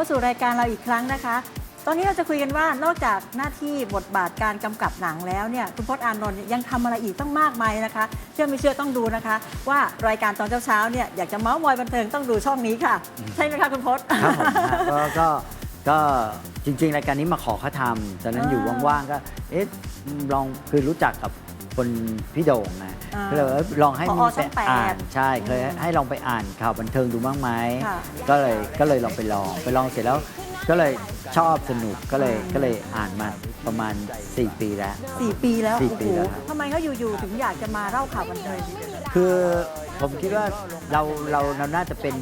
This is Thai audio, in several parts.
ลับเข้าสู่รายการเราอีกครั้งนะคะ ตอนนี้เราจะคุยกันว่านอกจากหน้าที่บทบาทการกำกับหนังแล้วเนี่ยคุณพจน์อานนท์เนี่ยยังทำอะไรอีกต้องมากมายนะคะ เชื่อไม่เชื่อต้องดูนะคะ ว่ารายการตอนเช้าๆเนี่ยอยากจะเมาส์มอยบันเทิงต้องดูช่องนี้ค่ะ ใช่ไหมคะคุณพจน์ ครับผมฮะก็ก็ก็จริงๆ รายการนี้มาขอเขาทำตอนนั้นอยู่อ่าว่างๆ ก็ เอ๊ะลองคือรู้จักกับ คนพี่โด่งนะอ่าก็เลยเอ้ยลองให้ผอมีช่องแปดอ่านใช่เคยอืมให้ลองไปอ่านข่าวบันเทิงดูบ้างไหมค่ะ ก็เลยก็เลยลองไปลองไปลองเสร็จแล้ว ก็เลยชอบสนุกก็เลยก็เลยอ่านมาประมาณ 4 ปีแล้ว สี่ปีแล้วสี่โอ้ปีโหแล้วครับ ทำไมเขาอยู่ๆถึงอยากจะมาเล่าข่าวบันเทิง คือผมคิดว่าเราเราเราน่าจะเป็น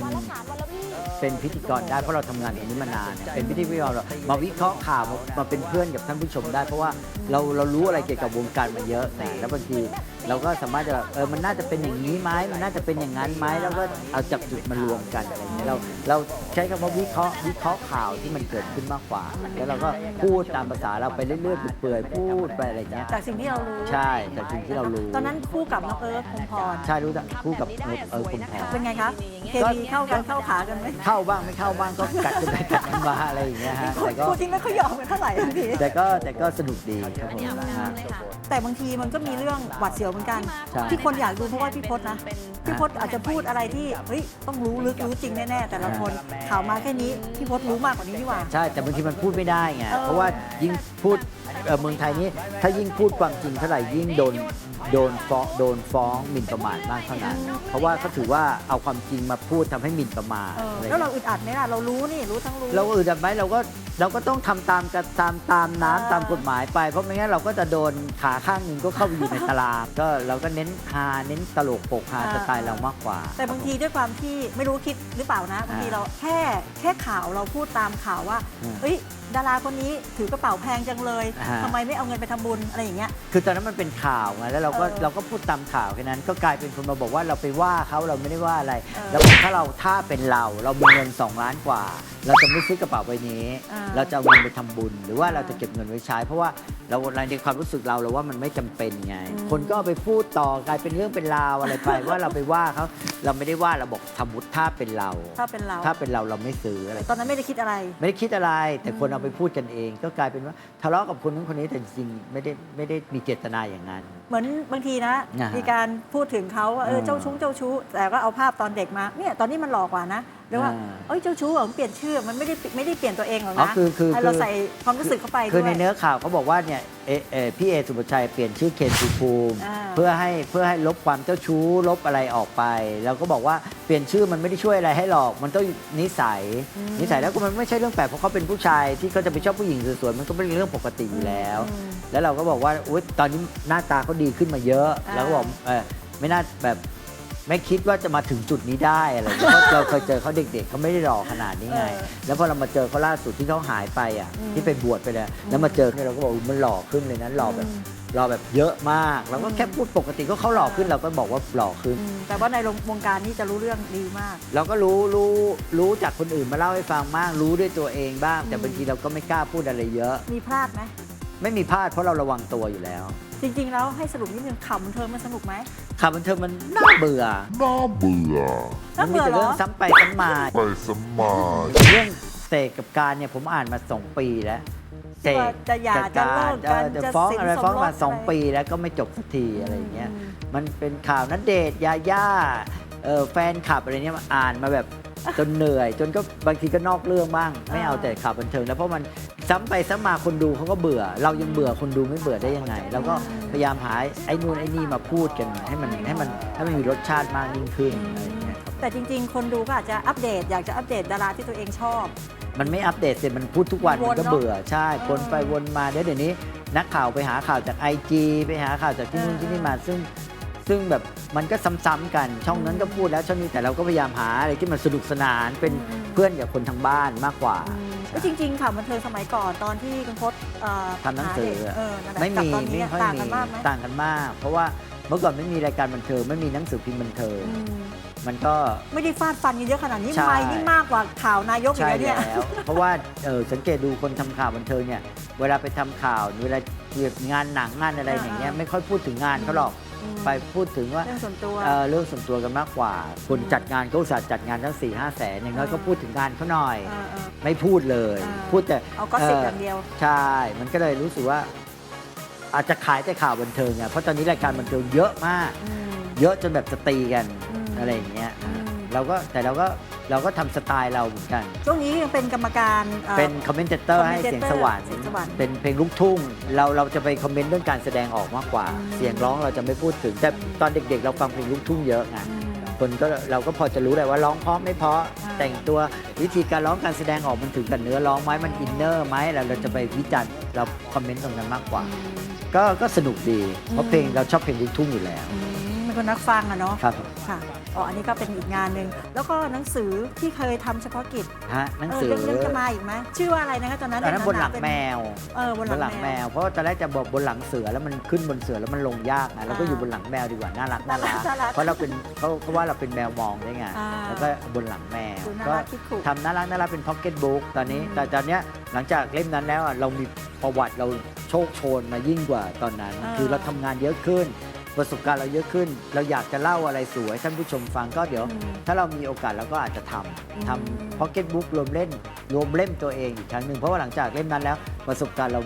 เป็นพิธีกรได้เพราะเราทำงานตรงนี้มานานเนี่ยเป็นพิธีกรเรามาวิเคราะห์ข่าวมามาเป็นเพื่อนกับท่านผู้ชมได้ เพราะว่าเราเรารู้อะไรเกี่ยวกับวงการมาเยอะนะแล้วบางทีเราก็สามารถจะเออมันน่าจะเป็นอย่างนี้ไหมมันน่าจะเป็นอย่างนั้นไหมแล้วก็เอาจับจุดมารวมกันอะไรอย่างเงี้ยเราเรา ช้คำว่าวิเคราะห์วิเคราะห์ข่าวที่มันเกิดขึ้นมากกว่า แล้วเราก็พูดตามภาษาเราไปเรื่อยๆเปื่อยๆพูดไปอะไรอย่างเงี้ย จากสิ่งที่เรารู้ใช่จากสิ่งที่เรารู้ ตอนนั้นคู่กับน้องเอิร์ธพงษ์พรใช่รู้จักคู่กับเออคุณแพรเป็นไงครับเคมีเข้ากันเข้าขากันไหมเข้าบ้างไม่เข้าบ้างก็กัดกันไปกัดกันมาอะไรอย่างเงี้ยฮะแต่ก็คู่ที่ไม่ค่อยยอมกันเท่าไหร่บางทีแต่ก็แต่ก็สนุกดีครับผมนะฮะแต่บางทีมันก็มีเรื่องหวัดเสียวเหมือนกันใช่ที่คนอยากดูเพราะว่าพี่พศนะพี่พศอาจจะพูดอะไรที่เฮ้ยต้องรู้ลึกรู้จริงแน่ๆแต่ละคนข่าวมาแค่นี้พี่พศรู้มากกว่านี้ดีกว่า ใช่ แต่บางทีมันพูดไม่ได้ไง เออ เพราะว่ายิ่งพูดเอ่อเมืองไทยนี้ ถ้ายิ่งพูดความจริงเท่าไหร่ยิ่งโดน โดนฟ้องโดนฟ้องหมิ่นประมาทมากเท่านั้น เพราะว่าเขาถือว่าเอาความจริงมาพูดทำให้หมิ่นประมาทเอออะไรแล้วเราอึดอัดไหมล่ะ เรารู้นี่ รู้ทั้งรู้ เราอื่นแบบไหมเราก็เราก็ต้องทำตามกันตามตามเออน้ำตามกฎหมายไป เพราะไม่งั้นเราก็จะโดนขาข้างหนึ่งก็เข้าไปอยู่ในตารางก็เราก็เน้นฮาเน้นตลกโปกฮาสไตล์เรามากกว่าแต่บางทีด้วยความที่ไม่รู้คิดหรือเปล่านะบางทีเราแค่แค่ข่าวเราพูดตามข่าวว่าอืมเอ้ย ดาราคนนี้ถือกระเป๋าแพงจังเลยอ่า ทำไมไม่เอาเงินไปทำบุญอะไรอย่างเงี้ย คือตอนนั้นมันเป็นข่าวไงแล้วเราก็เออเราก็พูดตามข่าวแค่นั้น ก็กลายเป็นคนมาบอกว่าเราไปว่าเขาเราไม่ได้ว่าอะไร เออแล้วถ้าเราถ้าเป็นเราเรามีเงิน 2 ล้านกว่า เราจะไม่ซื้อกระเป๋าใบนี้ อ่าเราจะเอาเงินไปทำบุญ หรือว่าเราจะเก็บเงินไว้ใช้ เพราะว่าเราในความรู้สึกเราเราว่ามันไม่จำเป็นไง อืม คนก็เอาไปพูดต่อกลายเป็นเรื่องเป็นราวอะไรไป ว่าเราไปว่าเขาเราไม่ได้ว่าเราบอกสมมติถ้าเป็นเรา ถ้าเป็นเรา ถ้าเป็นเราเราไม่ซื้ออะไร ตอนนั้นไม่ได้คิดอะไร ไม่ได้คิดอะไรแต่คนอืมเอาไปพูดกันเอง ก็กลายเป็นว่าทะเลาะกับคนนู้นคนนี้แต่จริงไม่ได้ไม่ได้มีเจตนาอย่างนั้น เหมือนบางทีนะ อ่าฮะมีการพูดถึงเขาว่าเอออ่าเจ้าชู้เจ้าชู้ แต่ก็เอาภาพตอนเด็กมาเนี่ยตอนนี้มันหล่อกว่านะหรือว่าอ่าเอ้ยเจ้าชู้เหรอมันเปลี่ยนชื่อมันไม่ได้ไม่ได้เปลี่ยนตัวเองหรอกอ๋อนะคือคือให้เราคือ ใส่ความรู้สึกเข้าไปคือด้ในวย เนื้อข่าวเขาบอกว่าเนี่ยเอเอพี่เอสุภาชัยเปลี่ยนชื่อเคนภูมิภูมิอ่า เพื่อให้เพื่อให้ลบความเจ้าชู้ลบอะไรออกไป แล้วก็บอกว่าเปลี่ยนชื่อมันไม่ได้ช่วยอะไรให้หรอก มันต้องนิสัยอืมนิสัยแล้วก็มันไม่ใช่เรื่องแปลกเพราะเขาเป็นผู้ชายที่เขาจะไปชอบผู้หญิงสวยๆมันก็เป็นเรื่องปกติอยู่แล้ว อืม แล้วเราก็บอกว่าอุ๊ยตอนนี้หน้าตาเขาดีขึ้นมาเยอะ อ่า แล้วก็บอกเออไม่น่าแบบไม่คิดว่าจะมาถึงจุดนี้ได้อะไรอย่างเงี้ยเพราะเราเคยเจอเขาเด็ก ๆเขาไม่ได้หล่อขนาดนี้ไง แล้วพอเรามาเจอเขาล่าสุดที่เขาหายไปอะที่ไปบวชไปเลยแล้วมาเจอเนี่ยเราก็บอกอุ๊ยมันหล่อขึ้นเลยนะหล่อแบบหล่อแบบเยอะมากเราก็แค่พูดปกติก็เขาหล่อขึ้นเราก็บอกว่าหล่อขึ้น อืมแต่ว่าในวงการนี้จะรู้เรื่องดีมาก เราก็รู้รู้รู้จากคนอื่นมาเล่าให้ฟังมากรู้ด้วยตัวเองบ้าง แต่บางทีเราก็ไม่กล้าพูดอะไรเยอะ มีพลาดไหม ไม่มีพลาดเพราะเราระวังตัวอยู่แล้วจริง ๆ แล้วให้สรุปนิดนึงขำเธอมันสนุกไหม ข่าวบันเทิงมันน่าเบื่อ น่าเบื่อน่ามัมีเบื่อแต่เหรเรื่อองซ้ำไปซ้ำมาไปสมายเรื่องเสกกับการเนี่ยผมอ่านมาสองปีแล้วเสกว่าจะหย่ากับจะเลิกกันเออจะจะฟ้องสินอะไรสมฟ้องรมาสสองอะไร ปีแล้วก็ไม่จบสักทีอะไรอย่างเงี้ยอืมมันเป็นข่าวนัดเดทยาย่าเออแฟนคลับอะไรเนี่ยมาอ่านมาแบบ จนเหนื่อย จนก็บางทีก็นอกเรื่องบ้าง ไม่เอาแต่ข่าวบันเทิงแล้วเพราะมันซ้ำไปซ้ำมาคนดูเขาก็เบื่อ เรายังเบื่อคนดูไม่เบื่อได้ยังไง แล้วก็พยายามหาไอ้นู่นไอ้นี่มาพูดกันให้มันให้มันให้มันมีรสชาติมากยิ่งขึ้นอะไรอย่างเงี้ยครับแต่จริง ๆ คนดูก็อาจจะอัปเดต อยากจะอัปเดตดาราที่ตัวเองชอบ มันไม่อัปเดตเสร็จมันพูดทุกวันวนมันก็เนอะเบื่อใช่เออวนไปวนมาเดี๋ยวเดี๋ยวนี้นักข่าวไปหาข่าวจากไอจีไปหาข่าวจากที่นู่นเออที่นี่มาซึ่ง ซึ่งแบบมันก็ซ้ำๆกัน ช่องนั้นก็พูดแล้วช่องนี้แต่เราก็พยายามหาอะไรที่มันสนุกสนานเป็นอืมเพื่อนกับคนทางบ้านมากกว่าแล้วจริง ๆ ค่ะบันเทิงสมัยก่อนตอนที่คุณพศเอ่อทำหนังสือาเด็กเออนั่นแหละไม่กับมีตอนนี้ไม่เนี่ยค่อยต่างมีกันมากไหมต่างกันมาก เพราะว่าเมื่อก่อนไม่มีรายการบันเทิงไม่มีหนังสือพิมพ์บันเทิงอืมมันก็ไม่ได้ฟาดฟันกันเยอะขนาดนี้ใช่ไม่นี่มากกว่าข่าวนายกอีกใช่แล้วเนี่ยแล้วเพราะว่าเออสังเกตดูคนทำข่าวบันเทิงเนี่ยเวลาไปทำข่าวเวลาเกี่ยวกับงานหนังงานอะไรอ่าอย่างเงี้ยไม่ค่อยพูดถึงงานเขาหรอกอืม ไปพูดถึงว่าเรื่องส่วนตัวเอ่อเรื่องส่วนตัวกันมากกว่า คนจัดงานก็อุตส่าห์จัดงานทั้ง4ี่ห้าแสนอย่างน้อยก็พูดถึงงานเขาหน่อยเออเออไม่พูดเลยอ่าพูดแต่เอาก็สิบอย่างเดียว ใช่ มันก็เลยรู้สึกว่า อาจจะขายแต่ข่าวบันเทิงไงเพราะตอนนี้รายการบันเทิงเยอะมากอืมเยอะจนแบบจะตีกันอืมอะไรอย่างเงี้ยอืม เราก็แต่เราก็เราก็ทำสไตล์เราเหมือนกัน ช่วงนี้ยังเป็นกรรมการอ่อ เป็นคอมเมนเตอร์ให้เสียงสวรรค์เสียงสวรรค์เป็นเพลงลูกทุ่ง เราเราจะไปคอมเมนต์เรื่องการแสดงออกมากกว่า อืม เสียงร้องเราจะไม่พูดถึง แต่ตอนเด็กๆ เราฟังเพลงลูกทุ่งเยอะไงอืม คนก็เราก็พอจะรู้เลยว่าร้องเพราะไม่เพราะอ่า แต่งตัววิธีการร้องการแสดงออกมันถึงกับเนื้อร้องไหมมันอินเนอร์ไหมเราเราจะไปวิจารณ์เราคอมเมนต์ตรงนั้นมากกว่า ก็ก็สนุกดีเพราะเพลงเราชอบเพลงลูกทุ่งอยู่แล้ว อืมเป็น คนนักฟังอะเนาะครับค่ะอ๋ออันนี้ก็เป็นอีกงานหนึ่งแล้วก็หนังสือที่เคยทำเฉพาะกิจฮะหนังเออสือเรื่องเรื่องจะมาอีกไหมชื่อว่าอะไรนะคะตอนนั้นตอนนั้นบนหลังเป็แมวเออบนบนหหลัลังงแมแมววเพราะว่าตอนแรกจะบอกบนหลังเสือแล้วมันขึ้นบนเสือแล้วมันลงยากไงเราก็อ่าอยู่บนหลังแมวดีกว่าน่ารักน่ารักน่ารัก เพราะเราเป็นเขาเขาว่าเราเป็นแมวมองได้ไงอ่าแล้วก็บนหลังแมวดูน่าก็รักคิดถูก ทำน่ารักน่ารักเป็นพ็อกเก็ตบุ๊กตอนนี้ อืม แต่ตอนเนี้ยหลังจากเล่มนั้นแล้วอะเรามีประวัติเราโชคโชนมายิ่งกว่าตอนนั้นอ่าคือเราทำงานเยอะขึ้น ประสบการณ์เราเยอะขึ้น เราอยากจะเล่าอะไรสวยให้ท่านผู้ชมฟังก็เดี๋ยวอืมถ้าเรามีโอกาสเราก็อาจจะทอืมำทำพ็อกเก็ตบุ๊กรวมเล่นรวมเล่มตัวเองอีกครั้งหนึ่งเพราะว่าหลังจากเล่มนั้นแล้วประสบการณ์เรา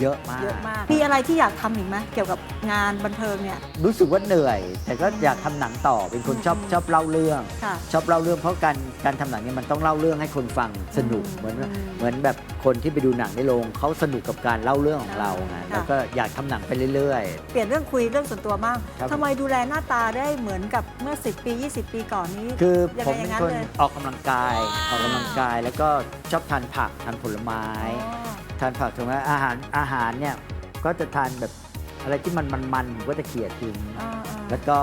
เยอะมาก เยอะมาก มีอะไรที่อยากทำอีกไหมเกี่ยวกับงานบันเทิงเนี่ย รู้สึกว่าเหนื่อย แต่ก็อยากทำหนังต่อเป็นคนชอบอืมชอบเล่าเรื่อง ค่ะ ชอบเล่าเรื่องเพราะการการทำหนังเนี่ยมันต้องเล่าเรื่องให้คนฟังสนุกอืมเหมือนอืมเหมือนแบบคนที่ไปดูหนังในโรงเขาสนุกกับการเล่าเรื่องของเราไงค่ะ แล้วก็อยากทำหนังไปเรื่อย เปลี่ยนเรื่องคุยเรื่องส่วนตัวบ้างครับ ทำไมดูแลหน้าตาได้เหมือนกับเมื่อ 10 ปี 20 ปีก่อนนี้ ๆ คือยังไงผมเป็นอย่างนั้นคนเลย ออกกำลังกายออกกำลังกายแล้วก็ชอบทานผักทานผลไม้ อ๋อ ทานผักถึงแม้อาหารอาหารเนี่ยก็จะทานแบบอะไรที่มันมันมันๆผมก็จะเขี่ยทิ้งอ่าๆ แล้วก็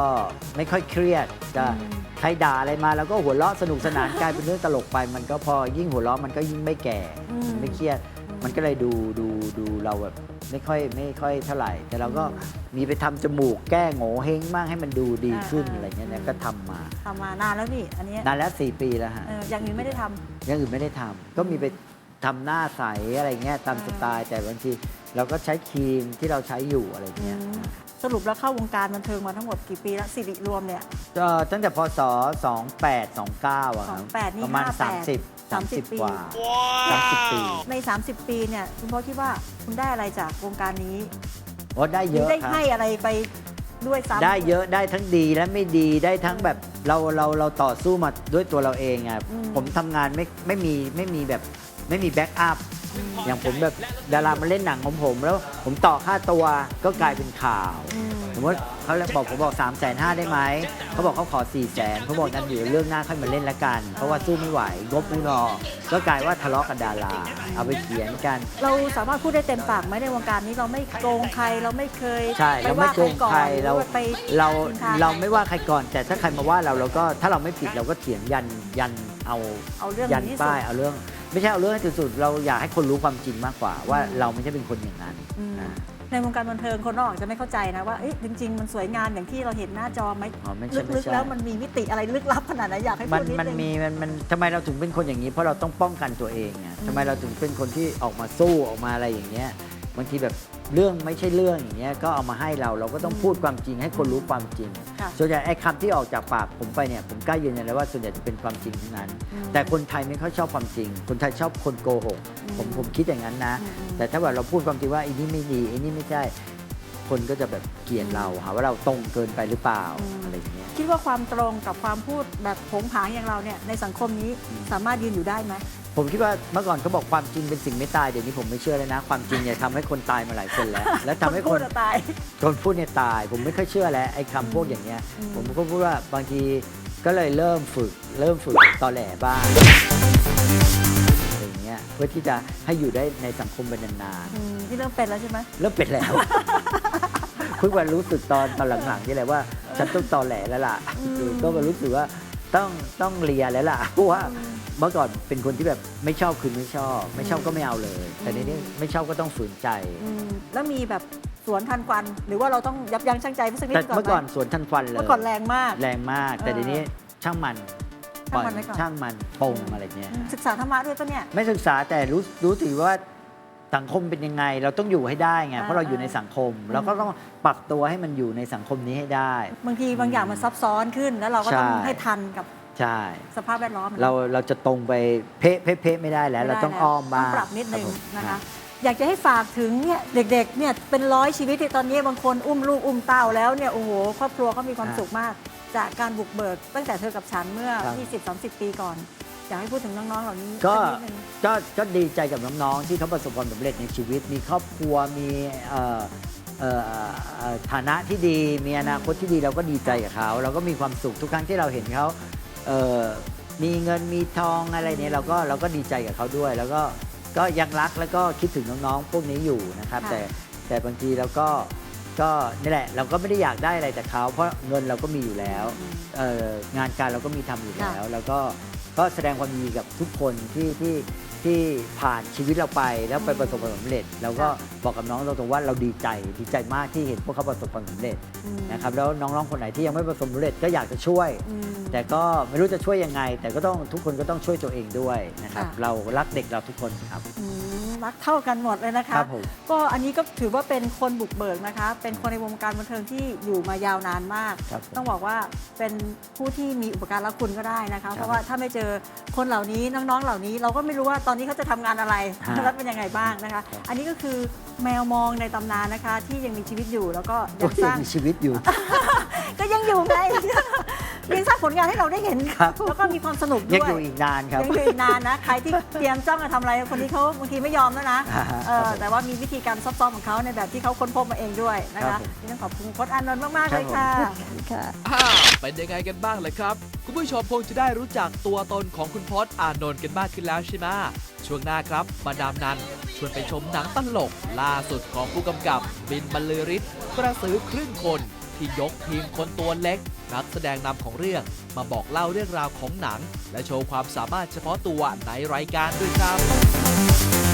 ไม่ค่อยเครียดจะอืม ใครด่าอะไรมาแล้วก็หัวเราะสนุกสนาน กลายเป็นเรื่องตลกไป มันก็พอยิ่งหัวเราะมันก็ยิ่งไม่แก่อืม ไม่เครียดอืมมันก็เลยดูดูดูเราแบบไม่ค่อยไม่ค่อยเท่าไหร่ แต่เราก็มีไปทำจมูกแก้โง่เฮงบ้างให้มันดูดีขึ้นอ่าๆอะไรเงี้ยอืนะมก็ทำมาทำมานานแล้วนี่ อันเนี้ยนานแล้ว 4 ปีแล้วฮะเอออย่างนี้ไม่ได้ทำ อยังอื่นไม่ได้ทำก็มีไป ทำหน้าใสอะไรเงี้ยตามอ่าสไตล์แต่บางทีเราก็ใช้ครีมที่เราใช้อยู่อะไรเงี้ยอืมสรุปแล้วเข้าวงการบันเทิงมาทั้งหมดกี่ปีแล้วสิริรวมเนี่ยก็ตั้งแต่พศ 28 29อะครับ28นี่ประมาณ58 30 30 30กว่า30 ปี ใน 30 ปีเนี่ยคุณพ่อคิดว่าคุณได้อะไรจากวงการนี้โอ้ได้หเยรืออะได้ครับให้อะไรไปด้วยซ้ำได้เยอะได้ทั้งดีและไม่ดีได้ทั้งแบบเราเราเราต่อสู้มาด้วยตัวเราเองอะอืมผมทำงานไม่ไม่มีไม่มีแบบ ไม่มีแบ็กอัพอย่างผมแบบดารามาเล่นหนังของผม แล้วผมต่อค่าตัวก็กลายเป็นข่าวอืมสมมติเขาเลยบอกผมบอก3ามแสนห้าได้ไหมเขาบอกเขาขอ4ี่แสนเขาบอกนั้นอยู่เรื่องหน้าค่อยมาเล่นละกัน เพราะว่าสู้ไม่ไหวงบไม่รอก็กลายว่าทะเลาะกับดารา เอาไปเขียนกัน เราสามารถพูดได้เต็มปากไหมในวงการนี้เราไม่โกงใครเราไม่เคยใช่ไปเราไม่ว่าโกงใครหอเราว่าไปเรานินทเราไม่ว่าใครก่อน แต่ถ้าใครมาว่าเราเราก็ถ้าเราไม่ผิดเราก็เถียงยันยันเอาเอาเรื่องยันนี้ที่สุป้ายดเอาเรื่อง ไม่ใช่เอาเรื่องให้ถึงสุด เราอยากให้คนรู้ความจริงมากกว่า ว่าเราไม่ใช่เป็นคนอย่างนั้นอืม อ่าในวงการบันเทิงคนนอกจะไม่เข้าใจนะว่าเอ๊ะจริง ๆ มันสวยงามอย่างที่เราเห็นหน้าจอไหมอ๋อไม่ใช่ไม่ลึกๆใช่ แล้วมันมีมิติอะไรลึกลับขนาดไหนอยากให้มัพูนดนิดมันนึง มีมันมันทำไมเราถึงเป็นคนอย่างนี้ เพราะเราต้องป้องกันตัวเองไงอืมทำไมเราถึงเป็นคนที่ออกมาสู้ออกมาอะไรอย่างเงี้ยบางทีแบบ เรื่องไม่ใช่เรื่องอย่างเงี้ยก็เอามาให้เราเราก็ต้องพูดความจริงให้คนรู้ความจริง ค่ะ ส่วนใหญ่ไอ้คำที่ออกจากปากผมไปเนี่ยผมกล้ายืนยันเลยว่าส่วนใหญ่จะเป็นความจริงทั้งนั้นอืมแต่คนไทยไม่ค่อยชอบความจริง คนไทยชอบคนโกหกผมอืมผมคิดอย่างนั้นนะอืมอืมแต่ถ้าแบบเราพูดความจริงว่าไอ้นี่ไม่ดีไอ้นี่ไม่ใช่คนก็จะแบบเกลียดเราหาว่าเราตรงเกินไปหรือเปล่าอืม อะไรอย่างเงี้ย คิดว่าความตรงกับความพูดแบบโผงผางอย่างเราเนี่ยในสังคมนี้อืม สามารถยืนอยู่ได้ไหม ผมคิดว่าเมื่อก่อนเขาบอกความจริงเป็นสิ่งไม่ตายเดี๋ยวนี้ผมไม่เชื่อเลยนะ ความจริงเนี่ยทำให้คนตายมาหลายคนแล้ว และทำให้พูคดนจะตาย คนพูดเนี่ยตาย ผมไม่ค่อยเชื่อแล้วไอ้คำพวกอย่างเงี้ยอืมผมก็พูดว่าบางทีก็เลยเริ่มฝึก เริ่มฝึกตอแหลบ้างอะไรอย่างเงี้ยเพื่อที่จะให้อยู่ได้ในสังคมเป็นนานอืมที่เริ่มเป็นแล้วใช่ไหมๆเริ่มเป็นแล้ว เพิ่งมารู้สึกตอนตอนหลังๆนี่แหละว่า ฉันต้องตอแหลแล้วล่ะอืมคือก็มารู้สึกว่าต้องต้องเลียแล้วล่ะเพราะว่า เมื่อก่อนเป็นคนที่แบบไม่ชอบคือไม่ชอบ ไม่ชอบก็ไม่เอาเลย แต่ในนี้ไม่ชอบก็ต้องฝืนใจ อืมแล้วมีแบบสวนทันควัน หรือว่าเราต้องยับยั้งชั่งใจสักนิดแต่ก่อนเมื่อก่อนไหสวนทันฟันเลยเมื่อก่อนแรงมาก แรงมาก แต่เออเดี๋ยวนี้ช่างมันช่างมันไว้ก่อน ช่างมันปงอะไรเงี้ย อืมศึกษาธรรมะด้วยปะเนี่ย ไม่ศึกษาแต่รู้รู้สึกว่าสังคมเป็นยังไง เราต้องอยู่ให้ได้ไงอ่าเพราะเราอยู่ในสังคมเราก็ต้องปรับตัวให้มันอยู่ในสังคมนี้ให้ได้ บางทีบางอย่างมันซับซ้อนขึ้นแล้วเราก็ต้องใช่ ให้ทันกับ ใช่ สภาพแวดล้อมเราเราจะตรงไปเพะเพะเพะไม่ได้แล้ว เราต้องอ้อมบ้างต้องปรับนิดนึงรับผมนะคะ อยากจะให้ฝากถึงเนี่ยเด็กๆเนี่ยเป็นร้อยชีวิตที่ตอนนี้บางคนอุ้มลูกอุ้มเต้าแล้วเนี่ยโอ้โหครอบครัวเขามีความสุขมาก จากการบุกเบิก ตั้งแต่เธอกับฉันเมื่อ 20-30 ปีก่อนอยากให้พูดถึงน้องๆเหล่านี้ก็สันิดนึงก็ก็ดีใจกับน้องๆที่เขาประสบความสำเร็จในชีวิต มีครอบครัวมีเอ่อเอ่อเอ่อฐานะที่ดีมีอนาคตที่ดีเราก็ดีใจกับเขา เราก็มีความสุขทุกครั้งที่เราเห็นเขา เอ่อมีเงินมีทองอะไรเนี่ยเราก็เราก็ดีใจกับเขาด้วย แล้วก็ก็ยังรักแล้วก็คิดถึงน้องๆพวกนี้อยู่นะครับ ค่ะ แต่แต่บางทีเราก็ก็นี่แหละ เราก็ไม่ได้อยากได้อะไรจากเขาเพราะเงินเราก็มีอยู่แล้ว อืม เอ่องานการเราก็มีทำอยู่ค่ะแล้ว แล้วก็ก็แสดงความยินดีกับทุกคนที่ที่ ที่ผ่านชีวิตเราไปแล้วไปประสบความสำเร็จแล้วก็บอกกับน้องตรงๆว่าเราดีใจดีใจมากที่เห็นพวกเขาประสบความสำเร็จอืมนะครับแล้วน้องๆคนไหนที่ยังไม่ประสบความสำเร็จก็อยากจะช่วยอืมแต่ก็ไม่รู้จะช่วยยังไง แต่ก็ต้องทุกคนก็ต้องช่วยตัวเองด้วยนะครับค่ะ เรารักเด็กเราทุกคนครับ อืมรักเท่ากันหมดเลยนะคะ ครับผม ก็อันนี้ก็ถือว่าเป็นคนบุกเบิกนะคะ เป็นคนในวงการบันเทิงที่อยู่มายาวนานมาก ครับต้องบอกว่าเป็นผู้ที่มีอุปการะคุณก็ได้นะคะ เพราะว่าถ้าไม่เจอคนเหล่านี้น้องๆเหล่านี้ เราก็ไม่รู้ว่าตอนนี้เขาจะทำงานอะไรฮะแล้วเป็นยังไงบ้างนะคะ ครับ อันนี้ก็คือแมวมองในตำนานนะคะ ที่ยังมีชีวิตอยู่แล้วก็ยัก็งสยัร้างงมีชีวิตอยู่ ก็ยังอยู่ไง ยังสร้างผลงานให้เราได้เห็น ครับ แล้วก็มีความสนุกยังด้วยอยู่อีกนานครับ ยังอยู่อีกนานนะ ใครที่เตรียมจ้องจะทำอะไรคนนี้เขาบางทีไม่ยอมแล้วนะอ่าฮะเออครับผมแต่ว่ามีวิธีการซับซ้อนของเขาในแบบที่เขาค้นพบมาเองด้วยนะครัคะบผมนี่ต้องขอบคุณโค้ชอานนท์มากๆครัเลบยผม ค่ะ ค่ะอ่าเป็นยังไงกันบ้างเลยครับ คุณผู้ชมคงจะได้รู้จักตัวตนของคุณพศอานนท์กันมากขึ้นแล้วใช่ไหมช่วงหน้าครับมาดามนันชวนไปชมหนังตลก ล่าสุดของผู้กำกับบินบรรลือฤทธิ์กระสือครึ่งคน ที่ยกทีมคนตัวเล็ก นักแสดงนำของเรื่อง มาบอกเล่าเรื่องราวของหนัง และโชว์ความสามารถเฉพาะตัวในรายการด้วยครับ